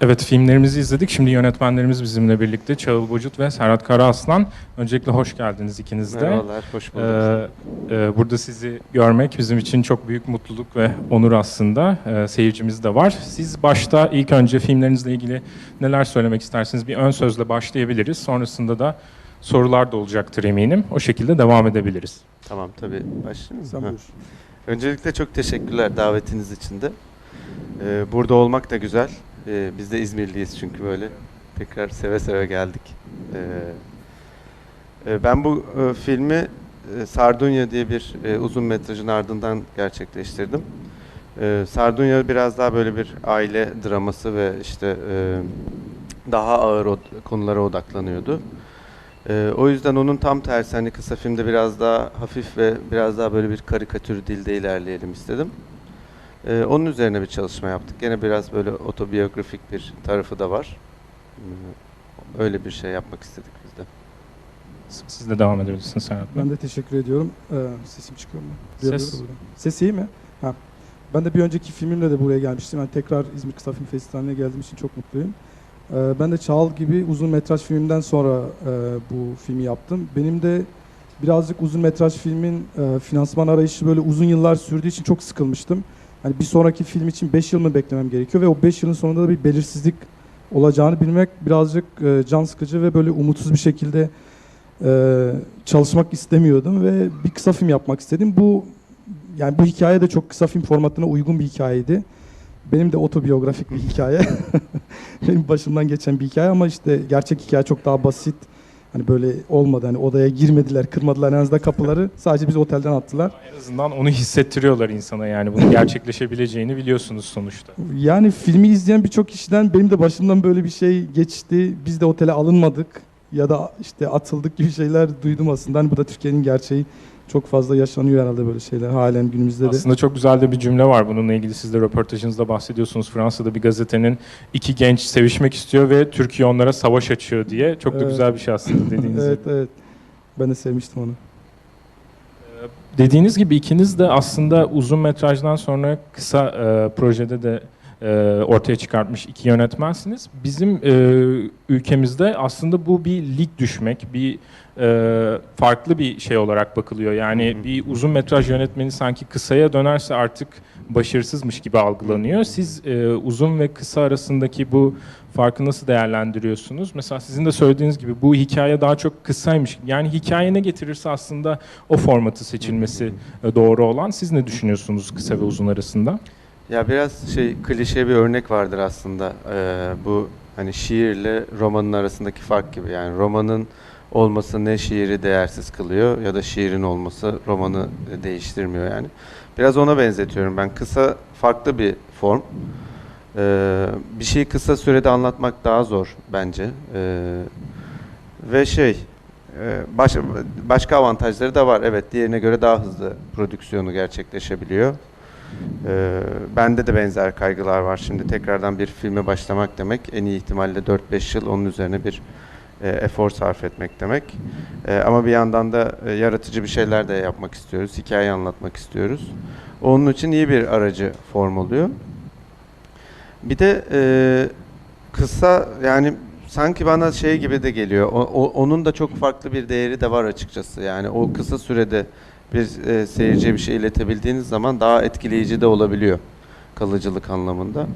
Evet filmlerimizi izledik. Şimdi yönetmenlerimiz bizimle birlikte. Çağıl Bocut ve Serhat Karaaslan. Öncelikle hoş geldiniz ikiniz de. Merhabalar, hoş bulduk. Ee, e, burada sizi görmek bizim için çok büyük mutluluk ve onur aslında. Ee, seyircimiz de var. Siz başta ilk önce filmlerinizle ilgili neler söylemek istersiniz? Bir ön sözle başlayabiliriz. Sonrasında da sorular da olacaktır eminim. O şekilde devam edebiliriz. tamam, tabii başlayayım mı? Sen buyur. Öncelikle çok teşekkürler davetiniz için de. Ee, burada olmak da güzel. Ee, biz de İzmirliyiz çünkü böyle. Tekrar seve seve geldik. Ee, e, ben bu e, filmi e, Sardunya diye bir e, uzun metrajın ardından gerçekleştirdim. Ee, Sardunya biraz daha böyle bir aile draması ve işte e, daha ağır konulara odaklanıyordu. Ee, o yüzden onun tam tersi hani kısa filmde biraz daha hafif ve biraz daha böyle bir karikatür dilde ilerleyelim istedim. Ee, onun üzerine bir çalışma yaptık. Gene biraz böyle otobiyografik bir tarafı da var. Ee, öyle bir şey yapmak istedik biz de. Siz de devam edebilirsiniz Serhat Bey. Ben de teşekkür ediyorum. Ee, sesim çıkıyor mu? Ses-? Ses iyi mi? Ha. Ben de bir önceki filmimle de buraya gelmiştim. Yani tekrar İzmir Kısa Film Festivali'ne geldiğim için çok mutluyum. Ee, ben de Çağıl gibi uzun metraj filmimden sonra e, bu filmi yaptım. Benim de birazcık uzun metraj filmin e, finansman arayışı böyle uzun yıllar sürdüğü için çok sıkılmıştım. Hani bir sonraki film için 5 yıl mı beklemem gerekiyor ve o 5 yılın sonunda da bir belirsizlik olacağını bilmek birazcık e, can sıkıcı ve böyle umutsuz bir şekilde e, çalışmak istemiyordum ve bir kısa film yapmak istedim. Bu yani bu hikaye de çok kısa film formatına uygun bir hikayeydi. Benim de otobiyografik bir hikaye. Benim başımdan geçen bir hikaye ama işte gerçek hikaye çok daha basit. Hani böyle olmadı. Hani odaya girmediler, kırmadılar en azından kapıları. Sadece bizi otelden attılar. En azından onu hissettiriyorlar insana yani. Bunun gerçekleşebileceğini biliyorsunuz sonuçta. Yani filmi izleyen birçok kişiden benim de başımdan böyle bir şey geçti. Biz de otele alınmadık ya da işte atıldık gibi şeyler duydum aslında. Hani bu da Türkiye'nin gerçeği. Çok fazla yaşanıyor herhalde böyle şeyler halen günümüzde de. Aslında çok güzel de bir cümle var bununla ilgili. Siz de röportajınızda bahsediyorsunuz. Fransa'da bir gazetenin iki genç sevişmek istiyor ve Türkiye onlara savaş açıyor diye. Çok da Evet. güzel bir şey aslında dediğiniz evet gibi. evet. Ben de sevmiştim onu. Dediğiniz gibi ikiniz de aslında uzun metrajdan sonra kısa e, projede de ortaya çıkartmış iki yönetmensiniz. Bizim e, ülkemizde aslında bu bir lig düşmek, bir e, farklı bir şey olarak bakılıyor. Yani bir uzun metraj yönetmeni sanki kısaya dönerse artık başarısızmış gibi algılanıyor. Siz e, uzun ve kısa arasındaki bu farkı nasıl değerlendiriyorsunuz? Mesela sizin de söylediğiniz gibi bu hikaye daha çok kısaymış. Yani hikaye ne getirirse aslında o formatı seçilmesi e, doğru olan. Siz ne düşünüyorsunuz kısa ve uzun arasında? Ya biraz şey klişe bir örnek vardır aslında. Ee, bu hani şiirle romanın arasındaki fark gibi. Yani romanın olması ne şiiri değersiz kılıyor ya da şiirin olması romanı değiştirmiyor yani. Biraz ona benzetiyorum ben. Kısa farklı bir form. Ee, bir şeyi kısa sürede anlatmak daha zor bence. Ee, ve şey baş, başka avantajları da var. Evet diğerine göre daha hızlı prodüksiyonu gerçekleşebiliyor. Ee, bende de benzer kaygılar var. Şimdi tekrardan bir filme başlamak demek en iyi ihtimalle 4-5 yıl onun üzerine bir e, efor sarf etmek demek. E, ama bir yandan da e, yaratıcı bir şeyler de yapmak istiyoruz. Hikaye anlatmak istiyoruz. Onun için iyi bir aracı form oluyor. Bir de e, kısa yani sanki bana şey gibi de geliyor. O, o- onun da çok farklı bir değeri de var açıkçası. Yani o kısa sürede bir e, seyirciye bir şey iletebildiğiniz zaman daha etkileyici de olabiliyor kalıcılık anlamında.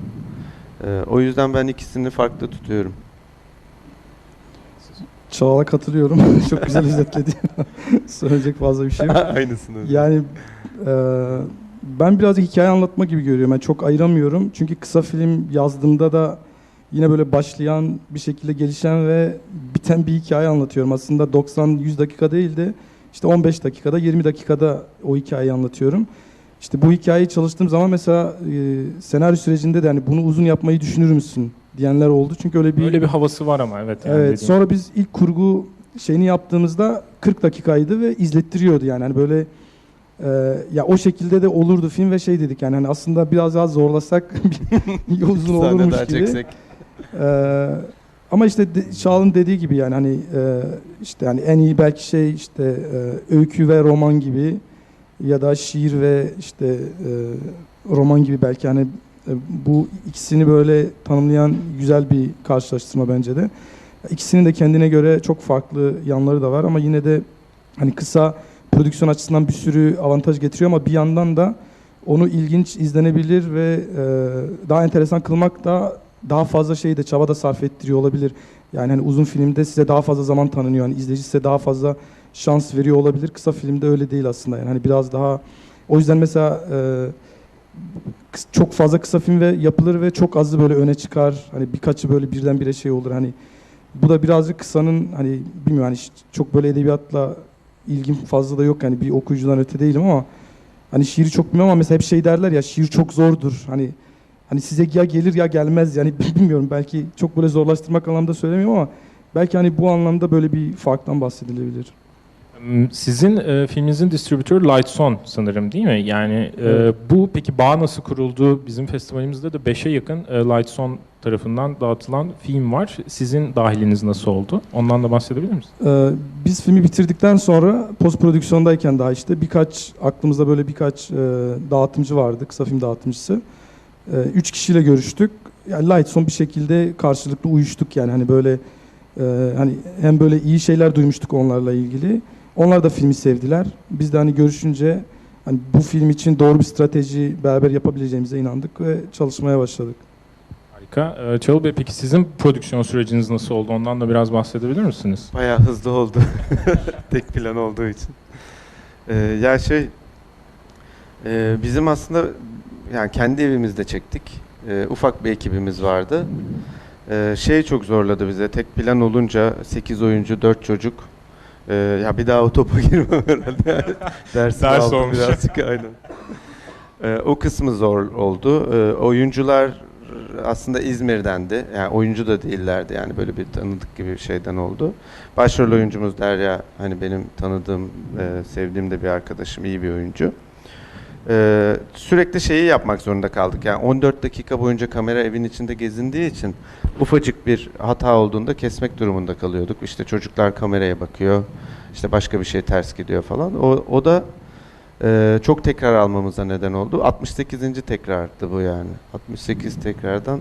E, o yüzden ben ikisini farklı tutuyorum. Çağla katılıyorum. Çok güzel özetledi. Söyleyecek fazla bir şey yok. Aynısını. Yani e, ben birazcık hikaye anlatma gibi görüyorum. Ben çok ayıramıyorum. Çünkü kısa film yazdığımda da yine böyle başlayan, bir şekilde gelişen ve biten bir hikaye anlatıyorum. Aslında 90-100 dakika değil de işte 15 dakikada, 20 dakikada o hikayeyi anlatıyorum. İşte bu hikayeyi çalıştığım zaman mesela e, senaryo sürecinde de hani bunu uzun yapmayı düşünür müsün diyenler oldu. Çünkü öyle bir Böyle bir havası var ama evet. yani Evet. dediğim. Sonra biz ilk kurgu şeyini yaptığımızda 40 dakikaydı ve izlettiriyordu yani. Hani böyle e, ya o şekilde de olurdu film ve şey dedik yani hani aslında biraz daha zorlasak uzun olurmuş daha gibi. çeksek. E, ama işte de, dediği gibi yani hani e, işte yani en iyi belki şey işte e, öykü ve roman gibi ya da şiir ve işte e, roman gibi belki hani E, bu ikisini böyle tanımlayan güzel bir karşılaştırma bence de. İkisinin de kendine göre çok farklı yanları da var ama yine de hani kısa prodüksiyon açısından bir sürü avantaj getiriyor ama bir yandan da onu ilginç, izlenebilir ve e, daha enteresan kılmak da daha fazla şeyi de çaba da sarf ettiriyor olabilir. Yani hani uzun filmde size daha fazla zaman tanınıyor. Yani izleyici size daha fazla şans veriyor olabilir. Kısa filmde öyle değil aslında. Yani hani biraz daha o yüzden mesela e, çok fazla kısa film ve yapılır ve çok azı böyle öne çıkar. Hani birkaçı böyle birdenbire şey olur. Hani bu da birazcık kısanın hani bilmiyorum hani çok böyle edebiyatla ilgim fazla da yok. Yani bir okuyucudan öte değilim ama hani şiiri çok bilmiyorum ama mesela hep şey derler ya şiir çok zordur. Hani hani size ya gelir ya gelmez yani bilmiyorum belki çok böyle zorlaştırmak anlamda söylemiyorum ama belki hani bu anlamda böyle bir farktan bahsedilebilir. Hmm, Sizin e, filminizin distribütörü Lightson sanırım değil mi? Yani e, bu peki bağ nasıl kuruldu? Bizim festivalimizde de 5'e yakın e, Lightson tarafından dağıtılan film var. Sizin dahiliniz nasıl oldu? Ondan da bahsedebilir misiniz? Ee, biz filmi bitirdikten sonra post prodüksiyondayken daha işte birkaç aklımızda böyle birkaç e, dağıtımcı vardı, kısa film dağıtımcısı. E, üç kişiyle görüştük. Yani Lightson bir şekilde karşılıklı uyuştuk yani hani böyle e, hani hem böyle iyi şeyler duymuştuk onlarla ilgili. Onlar da filmi sevdiler. Biz de hani görüşünce hani bu film için doğru bir strateji beraber yapabileceğimize inandık ve çalışmaya başladık. Harika. E, Çağıl Bey peki sizin prodüksiyon süreciniz nasıl oldu? Ondan da biraz bahsedebilir misiniz? Bayağı hızlı oldu. Tek plan olduğu için. Ee, ya şey e, bizim aslında yani kendi evimizde çektik. Ee, ufak bir ekibimiz vardı. Ee, şey çok zorladı bize. Tek plan olunca 8 oyuncu, 4 çocuk. Ee, ya bir daha o topa girmem herhalde. Dersi Ders olmuş. birazcık aynen. Ee, o kısmı zor oldu. Ee, oyuncular aslında İzmir'dendi. Yani oyuncu da değillerdi. Yani böyle bir tanıdık gibi bir şeyden oldu. Başrol oyuncumuz Derya. Hani benim tanıdığım, e, sevdiğim de bir arkadaşım. iyi bir oyuncu. Ee, sürekli şeyi yapmak zorunda kaldık. Yani 14 dakika boyunca kamera evin içinde gezindiği için ufacık bir hata olduğunda kesmek durumunda kalıyorduk. İşte çocuklar kameraya bakıyor. işte başka bir şey ters gidiyor falan. O, o da e, çok tekrar almamıza neden oldu. 68. tekrardı bu yani. 68 tekrardan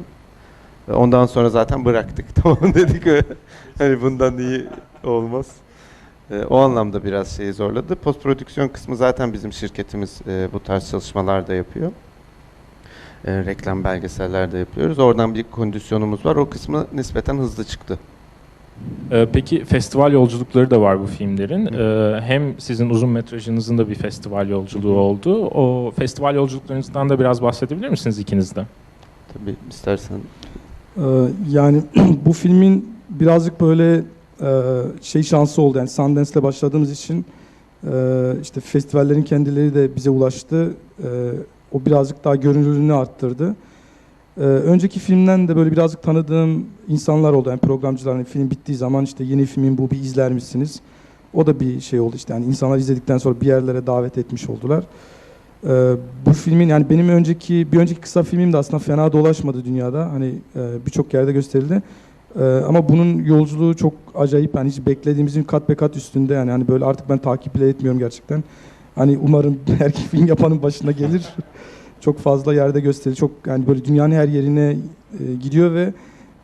ondan sonra zaten bıraktık. Tamam dedik. hani bundan iyi olmaz. E, o anlamda biraz şeyi zorladı. Post prodüksiyon kısmı zaten bizim şirketimiz e, bu tarz çalışmalar da yapıyor. E, reklam belgeseller de yapıyoruz. Oradan bir kondisyonumuz var. O kısmı nispeten hızlı çıktı. E, peki festival yolculukları da var bu filmlerin. E, hem sizin uzun metrajınızın da bir festival yolculuğu oldu. O festival yolculuklarınızdan da biraz bahsedebilir misiniz ikiniz de? Tabii istersen. Ee, yani bu filmin birazcık böyle şey şansı oldu. Yani Sundance'le başladığımız için e, işte festivallerin kendileri de bize ulaştı. E, o birazcık daha görünürlüğünü arttırdı. E, önceki filmden de böyle birazcık tanıdığım insanlar oldu. Yani programcılar hani film bittiği zaman işte yeni filmin bu bir izler misiniz? O da bir şey oldu işte. Yani insanlar izledikten sonra bir yerlere davet etmiş oldular. Ee, bu filmin yani benim önceki bir önceki kısa filmim de aslında fena dolaşmadı dünyada. Hani e, birçok yerde gösterildi. Ee, ama bunun yolculuğu çok acayip. Yani hiç beklediğimizin kat be kat üstünde yani. Hani böyle artık ben takip bile etmiyorum gerçekten. Hani umarım her film yapanın başına gelir. çok fazla yerde gösterili. Çok yani böyle dünyanın her yerine e, gidiyor ve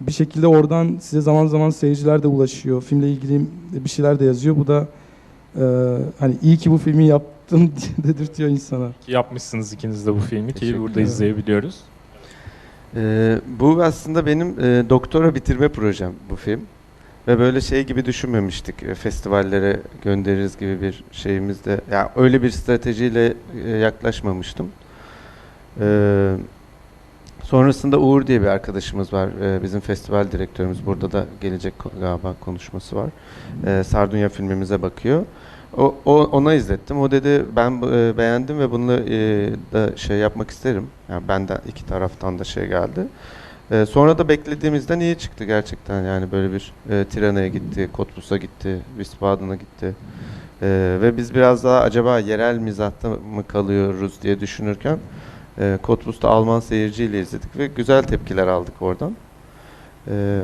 bir şekilde oradan size zaman zaman seyirciler de ulaşıyor. Filmle ilgili bir şeyler de yazıyor. Bu da e, hani iyi ki bu filmi yaptım dedirtiyor insana. Ki Yapmışsınız ikiniz de bu filmi ki burada izleyebiliyoruz. Ee, bu aslında benim e, doktora bitirme projem bu film. Ve böyle şey gibi düşünmemiştik. e, festivallere göndeririz gibi bir şeyimiz de. Yani öyle bir stratejiyle e, yaklaşmamıştım. Ee, sonrasında Uğur diye bir arkadaşımız var. e, bizim festival direktörümüz. Burada da gelecek galiba konuşması var. E, Sardunya filmimize bakıyor. O, o ona izlettim. O dedi ben e, beğendim ve bunu e, da şey yapmak isterim. Yani benden iki taraftan da şey geldi. E, sonra da beklediğimizden iyi çıktı gerçekten. Yani böyle bir e, Tirana'ya gitti, Cottbus'a gitti, Wiesbaden'a gitti. E, ve biz biraz daha acaba yerel mizahta mı kalıyoruz diye düşünürken e, Cottbus'ta Alman seyirciyle izledik ve güzel tepkiler aldık oradan. E,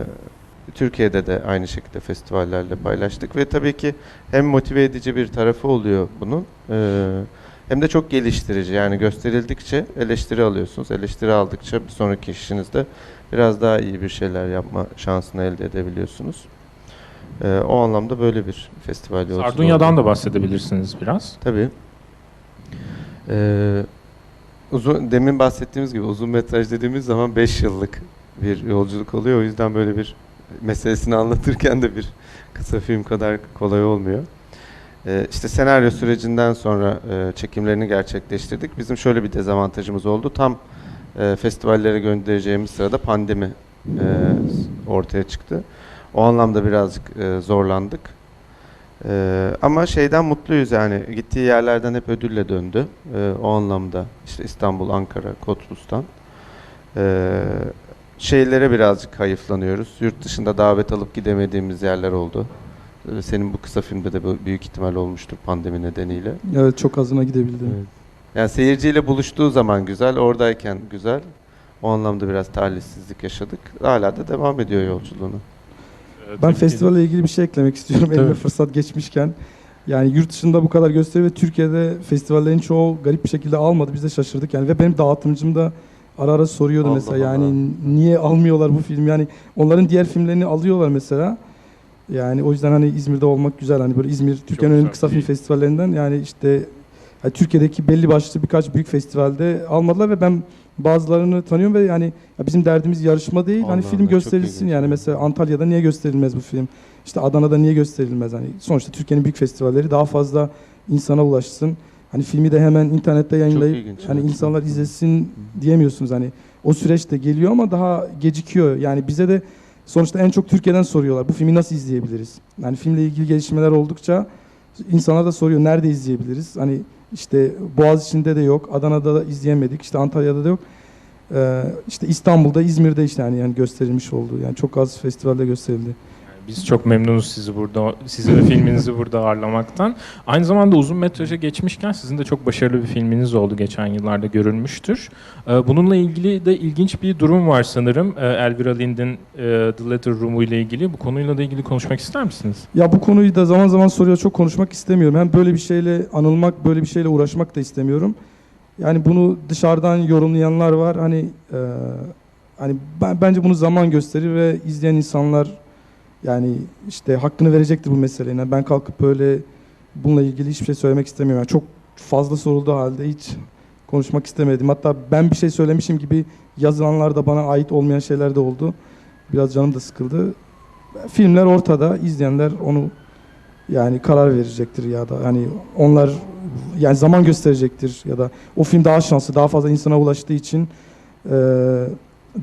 Türkiye'de de aynı şekilde festivallerle paylaştık ve tabii ki hem motive edici bir tarafı oluyor bunun e, Hem de çok geliştirici. Yani gösterildikçe eleştiri alıyorsunuz. Eleştiri aldıkça bir sonraki işinizde biraz daha iyi bir şeyler yapma şansını elde edebiliyorsunuz. Ee, o anlamda böyle bir festival yolculuğu. Sardunya'dan da bahsedebilirsiniz biraz. Tabii. Ee, uzun demin bahsettiğimiz gibi uzun metraj dediğimiz zaman 5 yıllık bir yolculuk oluyor. O yüzden böyle bir meselesini anlatırken de bir kısa film kadar kolay olmuyor. Ee, işte senaryo sürecinden sonra e, çekimlerini gerçekleştirdik. Bizim şöyle bir dezavantajımız oldu. Tam e, festivallere göndereceğimiz sırada pandemi e, ortaya çıktı. O anlamda birazcık e, zorlandık. Ee, ama şeyden mutluyuz yani gittiği yerlerden hep ödülle döndü. Ee, o anlamda işte İstanbul, Ankara, Kotbus'tan. Ee, şeylere birazcık hayıflanıyoruz. Yurt dışında davet alıp gidemediğimiz yerler oldu. Ee, Senin bu kısa filmde de büyük ihtimal olmuştur pandemi nedeniyle. Evet çok azına gidebildim. Evet. Yani seyirciyle buluştuğu zaman güzel, oradayken güzel. O anlamda biraz talihsizlik yaşadık. Hala da devam ediyor yolculuğunu. Ben festivalle ilgili bir şey eklemek istiyorum elime Tabii. fırsat geçmişken. Yani yurt dışında bu kadar gösteri ve Türkiye'de festivallerin çoğu garip bir şekilde almadı. Biz de şaşırdık yani ve benim dağıtımcım da ara ara soruyordu Allah mesela Allah. yani niye almıyorlar bu film yani onların diğer filmlerini alıyorlar mesela. Yani o yüzden hani İzmir'de olmak güzel hani böyle İzmir Türkiye'nin önemli kısa film festivallerinden yani işte yani Türkiye'deki belli başlı birkaç büyük festivalde almadılar ve ben bazılarını tanıyorum ve yani ya bizim derdimiz yarışma değil hani Allah film Allah, gösterilsin yani mesela Antalya'da niye gösterilmez bu film? İşte Adana'da niye gösterilmez? Hani sonuçta Türkiye'nin büyük festivalleri daha fazla insana ulaşsın. Hani filmi de hemen internette yayınlayıp ilginç, hani evet. insanlar izlesin diyemiyorsunuz hani. O süreç de geliyor ama daha gecikiyor. Yani bize de sonuçta en çok Türkiye'den soruyorlar. Bu filmi nasıl izleyebiliriz? Yani filmle ilgili gelişmeler oldukça insanlar da soruyor nerede izleyebiliriz? Hani işte Boğaziçi'nde de yok, Adana'da da izleyemedik, işte Antalya'da da yok. Ee, işte İstanbul'da, İzmir'de işte yani, yani gösterilmiş oldu. Yani çok az festivalde gösterildi. Biz çok memnunuz sizi burada, sizi ve filminizi burada ağırlamaktan. Aynı zamanda uzun metraja geçmişken sizin de çok başarılı bir filminiz oldu geçen yıllarda görülmüştür. Ee, Bununla ilgili de ilginç bir durum var sanırım. Ee, Elvira Lind'in e, The Letter Room'u ile ilgili. Bu konuyla da ilgili konuşmak ister misiniz? Ya bu konuyu da zaman zaman soruyor çok konuşmak istemiyorum. Hem böyle bir şeyle anılmak, böyle bir şeyle uğraşmak da istemiyorum. Yani bunu dışarıdan yorumlayanlar var. Hani e, hani ben, bence bunu zaman gösterir ve izleyen insanlar yani işte hakkını verecektir bu meselenin. Yani ben kalkıp böyle bununla ilgili hiçbir şey söylemek istemiyorum. Yani çok fazla sorulduğu halde hiç konuşmak istemedim. Hatta ben bir şey söylemişim gibi yazılanlar da bana ait olmayan şeyler de oldu. Biraz canım da sıkıldı. Filmler ortada, izleyenler onu yani karar verecektir ya da hani onlar yani zaman gösterecektir ya da o film daha şanslı, daha fazla insana ulaştığı için eee,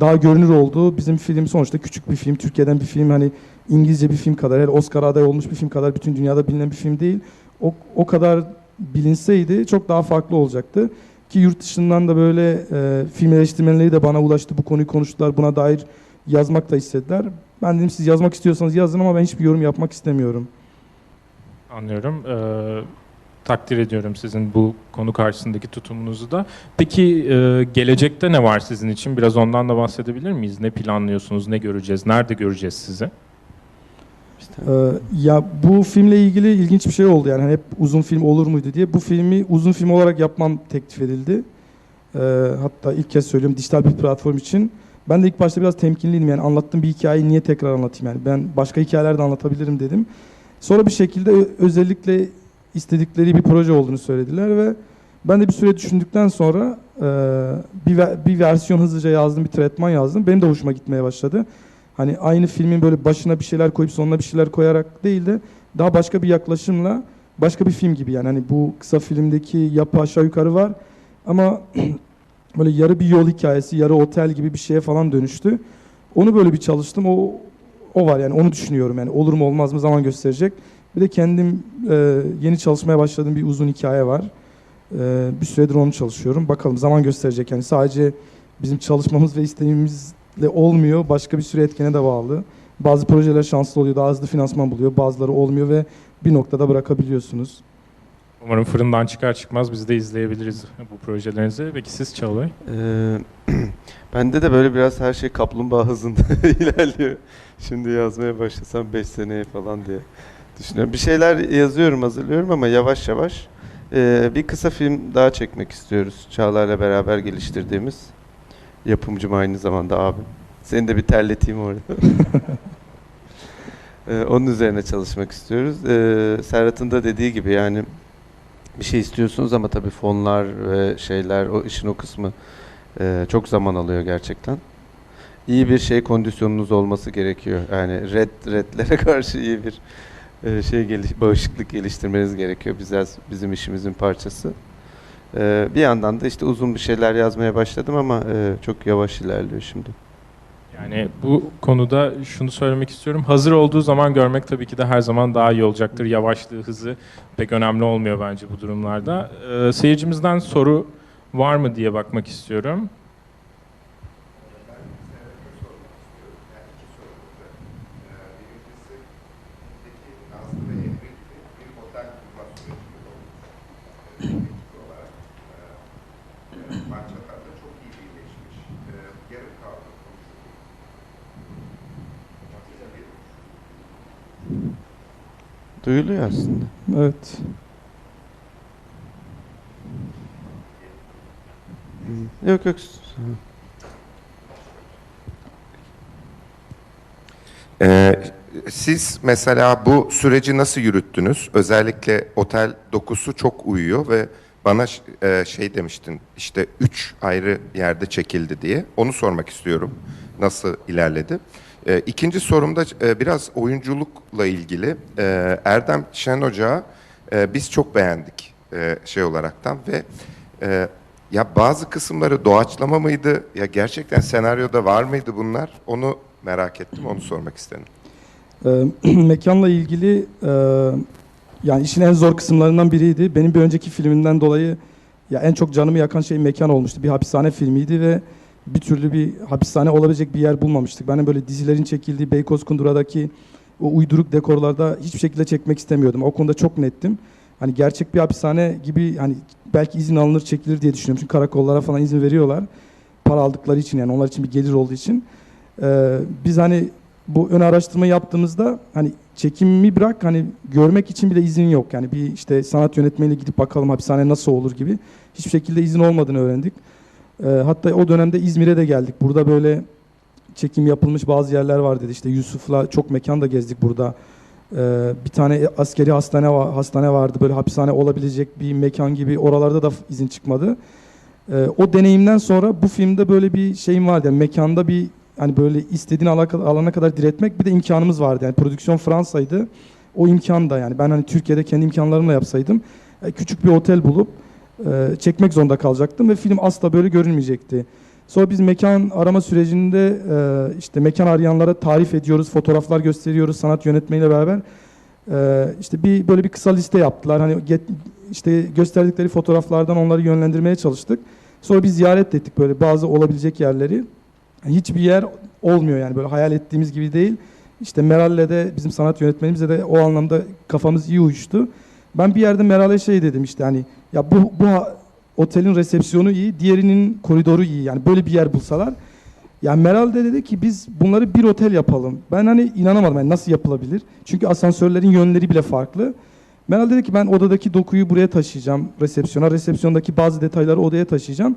daha görünür oldu. Bizim film sonuçta küçük bir film, Türkiye'den bir film hani İngilizce bir film kadar, hele Oscar aday olmuş bir film kadar bütün dünyada bilinen bir film değil. O, o kadar bilinseydi çok daha farklı olacaktı. Ki yurt dışından da böyle e, film eleştirmenleri de bana ulaştı, bu konuyu konuştular, buna dair yazmak da istediler. Ben dedim siz yazmak istiyorsanız yazın ama ben hiçbir yorum yapmak istemiyorum. Anlıyorum. Ee, takdir ediyorum sizin bu konu karşısındaki tutumunuzu da. Peki e, gelecekte ne var sizin için? Biraz ondan da bahsedebilir miyiz? Ne planlıyorsunuz? Ne göreceğiz? Nerede göreceğiz sizi? Ee, ya bu filmle ilgili ilginç bir şey oldu yani hani hep uzun film olur muydu diye. Bu filmi uzun film olarak yapmam teklif edildi. Ee, hatta ilk kez söylüyorum dijital bir platform için. Ben de ilk başta biraz temkinliydim yani anlattığım bir hikayeyi niye tekrar anlatayım yani ben başka hikayeler de anlatabilirim dedim. Sonra bir şekilde özellikle istedikleri bir proje olduğunu söylediler ve ben de bir süre düşündükten sonra e, bir, bir versiyon hızlıca yazdım, bir tretman yazdım. Benim de hoşuma gitmeye başladı. Hani aynı filmin böyle başına bir şeyler koyup sonuna bir şeyler koyarak değil de daha başka bir yaklaşımla başka bir film gibi yani hani bu kısa filmdeki yapı aşağı yukarı var ama böyle yarı bir yol hikayesi, yarı otel gibi bir şeye falan dönüştü. Onu böyle bir çalıştım. O o var yani onu düşünüyorum yani olur mu olmaz mı zaman gösterecek. Bir de kendim e, yeni çalışmaya başladığım bir uzun hikaye var. E, bir süredir onu çalışıyorum. Bakalım zaman gösterecek yani sadece bizim çalışmamız ve isteğimizle olmuyor. Başka bir sürü etkene de bağlı. Bazı projeler şanslı oluyor, daha hızlı finansman buluyor. Bazıları olmuyor ve bir noktada bırakabiliyorsunuz. Umarım fırından çıkar çıkmaz biz de izleyebiliriz bu projelerinizi. Peki siz Çağlay? Ee, bende de böyle biraz her şey kaplumbağa hızında ilerliyor. Şimdi yazmaya başlasam 5 seneye falan diye düşünüyorum. Bir şeyler yazıyorum, hazırlıyorum ama yavaş yavaş Ee, bir kısa film daha çekmek istiyoruz. Çağlar'la beraber geliştirdiğimiz. Yapımcım aynı zamanda abim. Seni de bir terleteyim orada. Ee, onun üzerine çalışmak istiyoruz. Ee, Serhat'ın da dediği gibi yani bir şey istiyorsunuz ama tabii fonlar ve şeyler o işin o kısmı e, çok zaman alıyor gerçekten. İyi bir şey kondisyonunuz olması gerekiyor. Yani red redlere karşı iyi bir e, şey geliş, bağışıklık geliştirmeniz gerekiyor. Biraz bizim işimizin parçası. E, bir yandan da işte uzun bir şeyler yazmaya başladım ama e, çok yavaş ilerliyor şimdi. Yani bu konuda şunu söylemek istiyorum. Hazır olduğu zaman görmek tabii ki de her zaman daha iyi olacaktır. Yavaşlığı, hızı pek önemli olmuyor bence bu durumlarda. Ee, seyircimizden soru var mı diye bakmak istiyorum. Duyuluyor aslında. Evet. Yok yok. Ee, siz mesela bu süreci nasıl yürüttünüz? Özellikle otel dokusu çok uyuyor ve bana e, şey demiştin işte üç ayrı yerde çekildi diye. Onu sormak istiyorum. Nasıl ilerledi? Ee, ikinci sorum da e, biraz oyunculukla ilgili. Ee, Erdem Şen Hoca e, biz çok beğendik e, şey olaraktan ve e, ya bazı kısımları doğaçlama mıydı? Ya gerçekten senaryoda var mıydı bunlar? Onu merak ettim, onu sormak istedim. Ee, mekanla ilgili e, yani işin en zor kısımlarından biriydi. Benim bir önceki filmimden dolayı ya en çok canımı yakan şey mekan olmuştu. Bir hapishane filmiydi ve bir türlü bir hapishane olabilecek bir yer bulmamıştık. Ben böyle dizilerin çekildiği Beykoz Kundura'daki o uyduruk dekorlarda hiçbir şekilde çekmek istemiyordum. O konuda çok nettim. Hani gerçek bir hapishane gibi hani belki izin alınır çekilir diye düşünüyorum. Çünkü karakollara falan izin veriyorlar. Para aldıkları için yani onlar için bir gelir olduğu için. Ee, biz hani bu ön araştırma yaptığımızda hani çekimi bırak hani görmek için bile izin yok. Yani bir işte sanat yönetmeniyle gidip bakalım hapishane nasıl olur gibi. Hiçbir şekilde izin olmadığını öğrendik. Ee, hatta o dönemde İzmir'e de geldik. Burada böyle çekim yapılmış bazı yerler var dedi. İşte Yusuf'la çok mekan da gezdik burada. Ee, bir tane askeri hastane va- hastane vardı. Böyle hapishane olabilecek bir mekan gibi. Oralarda da izin çıkmadı. Ee, o deneyimden sonra bu filmde böyle bir şeyim vardı. Yani mekanda bir hani böyle istediğin alana kadar diretmek bir de imkanımız vardı. Yani prodüksiyon Fransa'ydı. O imkan da yani ben hani Türkiye'de kendi imkanlarımla yapsaydım e, küçük bir otel bulup e, çekmek zorunda kalacaktım ve film asla böyle görünmeyecekti. Sonra biz mekan arama sürecinde e, işte mekan arayanlara tarif ediyoruz, fotoğraflar gösteriyoruz sanat yönetmeniyle beraber. E, işte bir böyle bir kısa liste yaptılar. Hani işte gösterdikleri fotoğraflardan onları yönlendirmeye çalıştık. Sonra biz ziyaret ettik böyle bazı olabilecek yerleri. Hiçbir yer olmuyor yani böyle hayal ettiğimiz gibi değil. İşte Meral'le de bizim sanat yönetmenimizle de o anlamda kafamız iyi uyuştu. Ben bir yerde Meral'e şey dedim işte hani ya bu bu otelin resepsiyonu iyi, diğerinin koridoru iyi. Yani böyle bir yer bulsalar. Yani Meral de dedi ki biz bunları bir otel yapalım. Ben hani inanamadım yani nasıl yapılabilir? Çünkü asansörlerin yönleri bile farklı. Meral dedi ki ben odadaki dokuyu buraya taşıyacağım resepsiyona. Resepsiyondaki bazı detayları odaya taşıyacağım.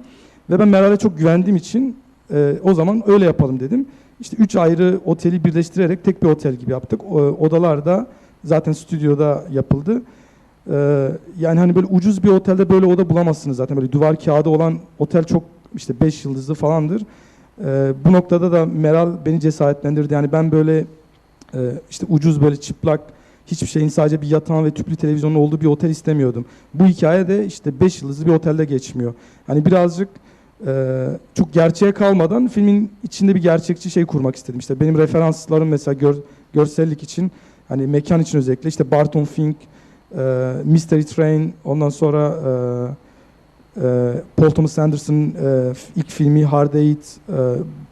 Ve ben Meral'e çok güvendiğim için e, o zaman öyle yapalım dedim. İşte üç ayrı oteli birleştirerek tek bir otel gibi yaptık. O, odalar da zaten stüdyoda yapıldı. Ee, yani hani böyle ucuz bir otelde böyle oda bulamazsınız zaten. Böyle duvar kağıdı olan otel çok işte 5 yıldızlı falandır. Ee, bu noktada da Meral beni cesaretlendirdi. Yani ben böyle e, işte ucuz böyle çıplak hiçbir şeyin sadece bir yatağın ve tüplü televizyonun olduğu bir otel istemiyordum. Bu hikaye de işte 5 yıldızlı bir otelde geçmiyor. Hani birazcık e, çok gerçeğe kalmadan filmin içinde bir gerçekçi şey kurmak istedim. İşte benim referanslarım mesela gör, görsellik için hani mekan için özellikle işte Barton Fink, e, Mystery Train, ondan sonra e, e, Paul Thomas Anderson'ın e, ilk filmi Hard Eight e,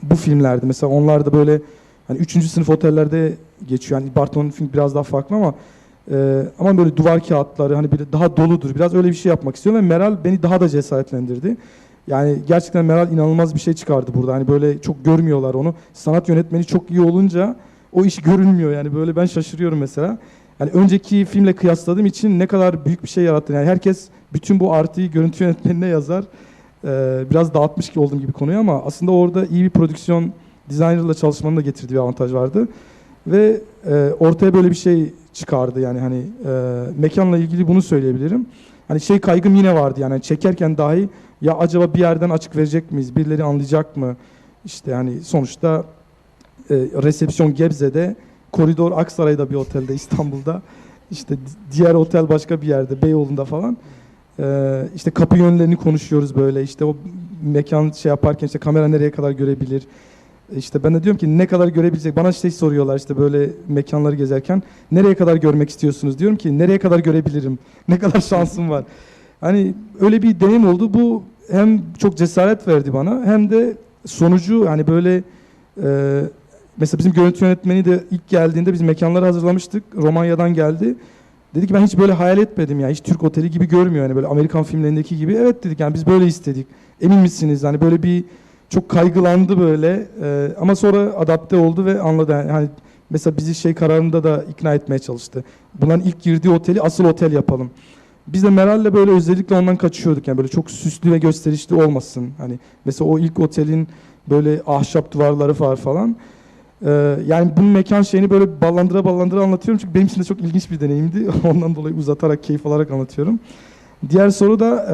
bu filmlerdi. Mesela onlar da böyle hani üçüncü sınıf otellerde geçiyor. Yani Barton Fink biraz daha farklı ama e, ama böyle duvar kağıtları hani bir daha doludur. Biraz öyle bir şey yapmak istiyorum ve Meral beni daha da cesaretlendirdi. Yani gerçekten Meral inanılmaz bir şey çıkardı burada. Hani böyle çok görmüyorlar onu. Sanat yönetmeni çok iyi olunca o iş görünmüyor. Yani böyle ben şaşırıyorum mesela. Yani önceki filmle kıyasladığım için ne kadar büyük bir şey yarattı. Yani herkes bütün bu artıyı görüntü yönetmenine yazar. Ee, biraz dağıtmış ki olduğum gibi konuyu ama aslında orada iyi bir prodüksiyon designer'la çalışmanın da getirdiği bir avantaj vardı. Ve e, ortaya böyle bir şey çıkardı yani hani e, mekanla ilgili bunu söyleyebilirim. Hani şey kaygım yine vardı yani çekerken dahi ya acaba bir yerden açık verecek miyiz? Birileri anlayacak mı? İşte yani sonuçta e, resepsiyon Gebze'de, koridor Aksaray'da bir otelde İstanbul'da, işte di- diğer otel başka bir yerde Beyoğlu'nda falan. E, işte kapı yönlerini konuşuyoruz böyle. İşte o mekan şey yaparken işte kamera nereye kadar görebilir? İşte ben de diyorum ki ne kadar görebilecek? Bana şey soruyorlar işte böyle mekanları gezerken nereye kadar görmek istiyorsunuz? Diyorum ki nereye kadar görebilirim? Ne kadar şansım var? Hani öyle bir deneyim oldu. Bu hem çok cesaret verdi bana hem de sonucu hani böyle mesela bizim görüntü yönetmeni de ilk geldiğinde biz mekanları hazırlamıştık. Romanya'dan geldi. Dedi ki ben hiç böyle hayal etmedim ya. Hiç Türk oteli gibi görmüyor. Yani böyle Amerikan filmlerindeki gibi. Evet dedik yani biz böyle istedik. Emin misiniz? Hani böyle bir çok kaygılandı böyle. E, ama sonra adapte oldu ve anladı. Yani hani mesela bizi şey kararında da ikna etmeye çalıştı. Bunların ilk girdiği oteli asıl otel yapalım. Biz de Meral'le böyle özellikle ondan kaçıyorduk. Yani böyle çok süslü ve gösterişli olmasın. Hani mesela o ilk otelin böyle ahşap duvarları var falan. Ee, yani bu mekan şeyini böyle ballandıra ballandıra anlatıyorum çünkü benim için de çok ilginç bir deneyimdi. Ondan dolayı uzatarak, keyif alarak anlatıyorum. Diğer soru da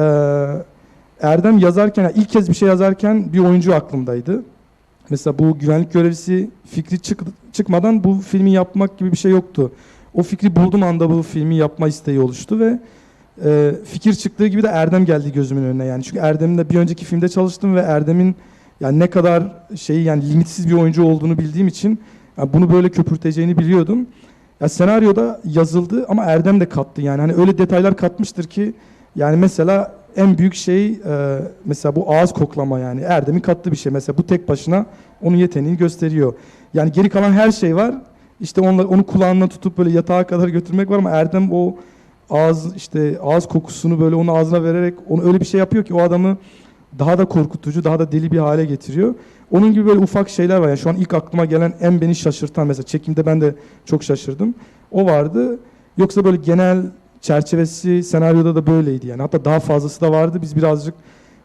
e, Erdem yazarken, ilk kez bir şey yazarken bir oyuncu aklımdaydı. Mesela bu güvenlik görevlisi fikri çık, çıkmadan bu filmi yapmak gibi bir şey yoktu. O fikri bulduğum anda bu filmi yapma isteği oluştu ve e, fikir çıktığı gibi de Erdem geldi gözümün önüne yani. Çünkü Erdem'in de bir önceki filmde çalıştım ve Erdem'in yani ne kadar şey yani limitsiz bir oyuncu olduğunu bildiğim için yani bunu böyle köpürteceğini biliyordum. Ya senaryoda yazıldı ama Erdem de kattı yani hani öyle detaylar katmıştır ki yani mesela en büyük şey e, mesela bu ağız koklama yani Erdem'in kattığı bir şey mesela bu tek başına onun yeteneğini gösteriyor. Yani geri kalan her şey var. İşte onları, onu kulağına tutup böyle yatağa kadar götürmek var ama Erdem o ağız işte ağız kokusunu böyle onun ağzına vererek onu öyle bir şey yapıyor ki o adamı daha da korkutucu, daha da deli bir hale getiriyor. Onun gibi böyle ufak şeyler var. Yani şu an ilk aklıma gelen en beni şaşırtan mesela çekimde ben de çok şaşırdım. O vardı. Yoksa böyle genel çerçevesi senaryoda da böyleydi yani. Hatta daha fazlası da vardı. Biz birazcık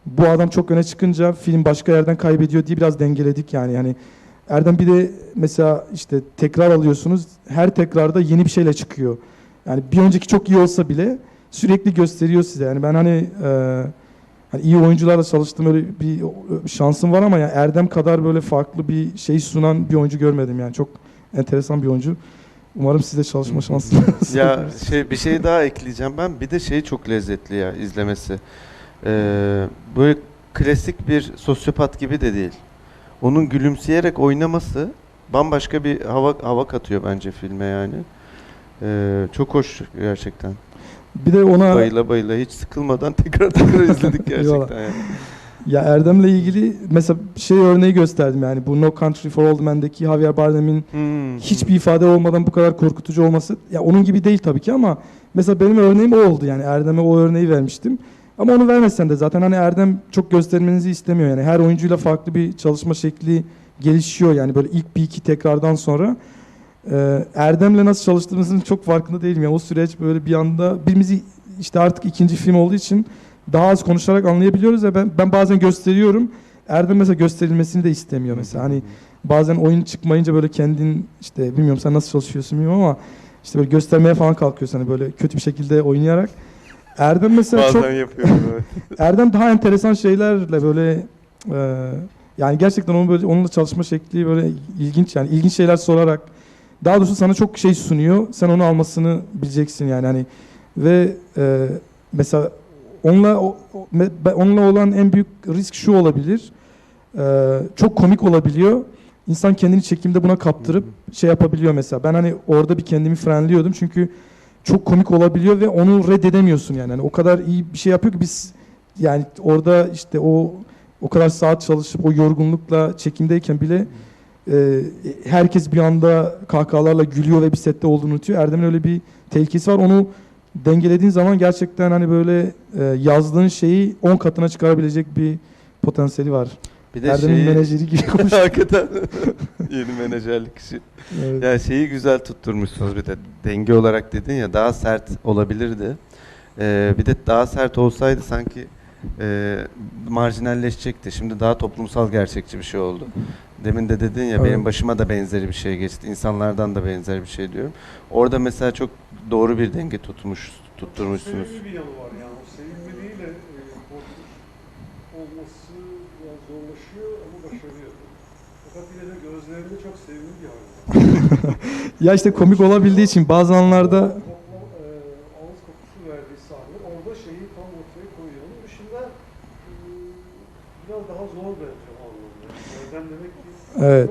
bu adam çok öne çıkınca film başka yerden kaybediyor diye biraz dengeledik yani. Yani Erdem bir de mesela işte tekrar alıyorsunuz. Her tekrarda yeni bir şeyle çıkıyor. Yani bir önceki çok iyi olsa bile sürekli gösteriyor size. Yani ben hani e, hani iyi oyuncularla çalıştım öyle bir, şansım var ama ya Erdem kadar böyle farklı bir şey sunan bir oyuncu görmedim yani. Çok enteresan bir oyuncu. Umarım size çalışma şansı. Ya şey bir şey daha ekleyeceğim ben. Bir de şey çok lezzetli ya izlemesi. Ee, böyle klasik bir sosyopat gibi de değil. Onun gülümseyerek oynaması bambaşka bir hava hava katıyor bence filme yani. Ee, çok hoş gerçekten. Bir de ona Bayıla bayıla hiç sıkılmadan tekrar tekrar izledik gerçekten yani. ya Erdem'le ilgili mesela şey örneği gösterdim yani bu No Country for Old Men'deki Javier Bardem'in Hmm. hiçbir ifade olmadan bu kadar korkutucu olması ya onun gibi değil tabii ki ama mesela benim örneğim o oldu yani Erdem'e o örneği vermiştim. Ama onu vermesen de zaten hani Erdem çok göstermenizi istemiyor yani her oyuncuyla farklı bir çalışma şekli gelişiyor yani böyle ilk bir iki tekrardan sonra Ee, Erdem'le nasıl çalıştığımızın çok farkında değilim yani o süreç böyle bir anda birimizi işte artık ikinci film olduğu için daha az konuşarak anlayabiliyoruz ya ben, ben bazen gösteriyorum Erdem mesela gösterilmesini de istemiyor mesela hani bazen oyun çıkmayınca böyle kendin işte bilmiyorum sen nasıl çalışıyorsun bilmiyorum ama işte böyle göstermeye falan kalkıyorsun hani böyle kötü bir şekilde oynayarak. Erdem mesela Bazen çok yapıyorum evet. Erdem daha enteresan şeylerle böyle e, yani gerçekten onun böyle onunla çalışma şekli böyle ilginç yani ilginç şeyler sorarak daha doğrusu sana çok şey sunuyor. Sen onu almasını bileceksin yani hani ve e, mesela onunla o- onunla olan en büyük risk şu olabilir. E, çok komik olabiliyor. İnsan kendini çekimde buna kaptırıp şey yapabiliyor mesela. Ben hani orada bir kendimi frenliyordum çünkü çok komik olabiliyor ve onu reddedemiyorsun yani. Hani o kadar iyi bir şey yapıyor ki biz yani orada işte o o kadar saat çalışıp o yorgunlukla çekimdeyken bile e, herkes bir anda kahkahalarla gülüyor ve bir sette olduğunu unutuyor. Erdem'in öyle bir tehlikesi var. Onu dengelediğin zaman gerçekten hani böyle e, yazdığın şeyi 10 katına çıkarabilecek bir potansiyeli var. Bir de Erdem'in şeyi... menajeri gibi konuşuyor. Hakikaten yeni menajerlik işi. Evet. Ya şeyi güzel tutturmuşsunuz bir de denge olarak dedin ya daha sert olabilirdi. Ee, bir de daha sert olsaydı sanki e, marjinalleşecekti. Şimdi daha toplumsal gerçekçi bir şey oldu. Demin de dedin ya Evet. benim başıma da benzeri bir şey geçti. İnsanlardan da benzer bir şey diyorum. Orada mesela çok doğru bir denge tutmuş tutturmuşsunuz. Sevimli bir yanı var yani. O sevimliliğiyle e, korkunç olması biraz zorlaşıyor ama başarıyor. Fakat yine de gözlerinde çok sevimli bir hali var. Ya işte komik olabildiği için bazı anlarda Kokla, e, ağız kokusu verdiği sahne orada şeyi tam ortaya koyuyor. Onun dışında e, biraz daha zor bence o anlamda. Yani Erdem demek ki Evet.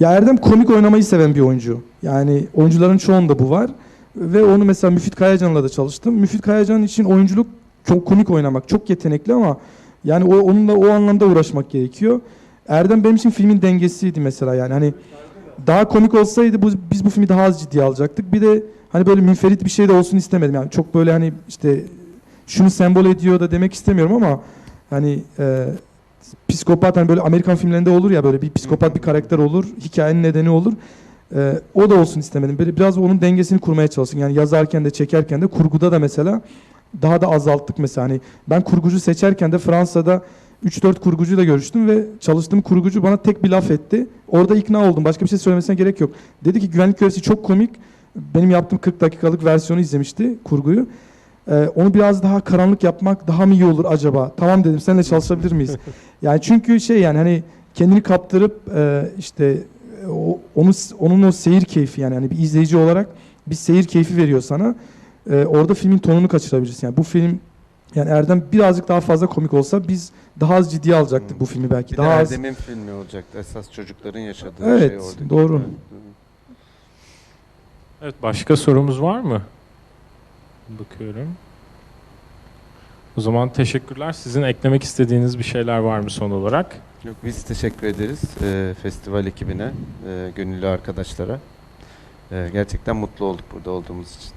Ya Erdem komik oynamayı seven bir oyuncu. Yani oyuncuların çoğunda bu var. Ve onu mesela Müfit Kayacan'la da çalıştım. Müfit Kayacan için oyunculuk çok komik oynamak. Çok yetenekli ama yani o, onunla o anlamda uğraşmak gerekiyor. Erdem benim için filmin dengesiydi mesela yani hani daha komik olsaydı bu, biz bu filmi daha az ciddiye alacaktık. Bir de hani böyle münferit bir şey de olsun istemedim. Yani çok böyle hani işte şunu sembol ediyor da demek istemiyorum ama hani e, psikopat hani böyle Amerikan filmlerinde olur ya böyle bir psikopat bir karakter olur. Hikayenin nedeni olur. E, o da olsun istemedim. Biraz onun dengesini kurmaya çalıştım. Yani yazarken de çekerken de kurguda da mesela daha da azalttık mesela. Hani ben kurgucu seçerken de Fransa'da 3-4 kurgucuyla görüştüm ve çalıştığım kurgucu bana tek bir laf etti. Orada ikna oldum. Başka bir şey söylemesine gerek yok. Dedi ki güvenlik görevlisi çok komik. Benim yaptığım 40 dakikalık versiyonu izlemişti kurguyu. Ee, onu biraz daha karanlık yapmak daha mı iyi olur acaba? Tamam dedim seninle çalışabilir miyiz? yani çünkü şey yani hani kendini kaptırıp e, işte e, o, onu onun o seyir keyfi yani hani bir izleyici olarak bir seyir keyfi veriyor sana. Ee, orada filmin tonunu kaçırabilirsin. Yani bu film yani Erdem birazcık daha fazla komik olsa biz daha az ciddiye alacaktık bu filmi belki. Bir de daha az Erdem'in filmi olacaktı. Esas çocukların yaşadığı Evet, şey doğru. Evet. Evet, başka sorumuz var mı? Bakıyorum. O zaman teşekkürler. Sizin eklemek istediğiniz bir şeyler var mı son olarak? Yok, biz teşekkür ederiz e, festival ekibine, e, gönüllü arkadaşlara. E, gerçekten mutlu olduk burada olduğumuz için.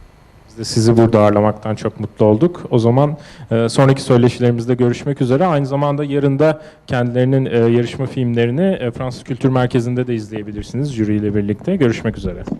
Biz de sizi burada ağırlamaktan çok mutlu olduk. O zaman e, sonraki söyleşilerimizde görüşmek üzere. Aynı zamanda yarın da kendilerinin e, yarışma filmlerini e, Fransız Kültür Merkezi'nde de izleyebilirsiniz jüriyle birlikte. Görüşmek üzere.